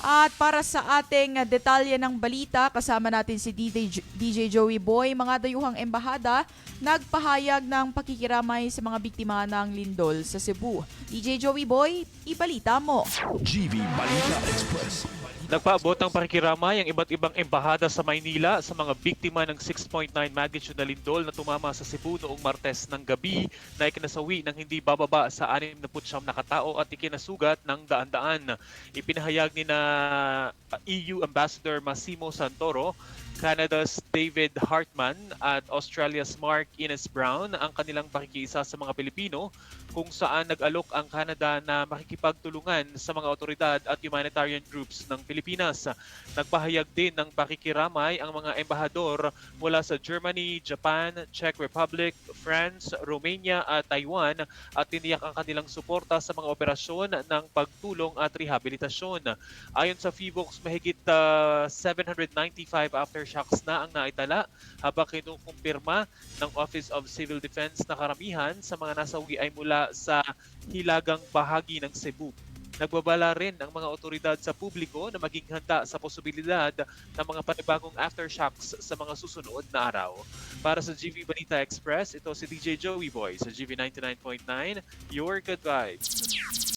At para sa ating detalye ng balita, kasama natin si DJ, DJ Joey Boy, mga dayuhang embahada, nagpahayag ng pakikiramay sa mga biktima ng lindol sa Cebu. DJ Joey Boy, ibalita mo. GV Balita Express. Nagpaabot ng pakikiramay ang iba't ibang embahada sa Maynila sa mga biktima ng 6.9 magnitude na lindol na tumama sa Cebu noong Martes ng gabi na ikinasawi ng hindi bababa sa 69 na katao at ikinasugat ng daan-daan. Ipinahayag ni na EU Ambassador Massimo Santoro Canada's David Hartman at Australia's Mark Ines Brown ang kanilang pakikiisa sa mga Pilipino kung saan nag-alok ang Canada na makikipagtulungan sa mga otoridad at humanitarian groups ng Pilipinas. Nagpahayag din ng pakikiramay ang mga embahador mula sa Germany, Japan, Czech Republic, France, Romania at Taiwan at tiniyak ang kanilang suporta sa mga operasyon ng pagtulong at rehabilitasyon. Ayon sa FIVOX, mahigit ah, 795 aftershocks na ang naitala habang kinukumpirma ng Office of Civil Defense na karamihan sa mga nasawi ay mula sa hilagang bahagi ng Cebu. Nagbabala rin ang mga otoridad sa publiko na maging handa sa posibilidad ng mga panibagong aftershocks sa mga susunod na araw. Para sa GV Balita Express, ito si DJ Joey Boy sa GV 99.9, Your Good Vibes.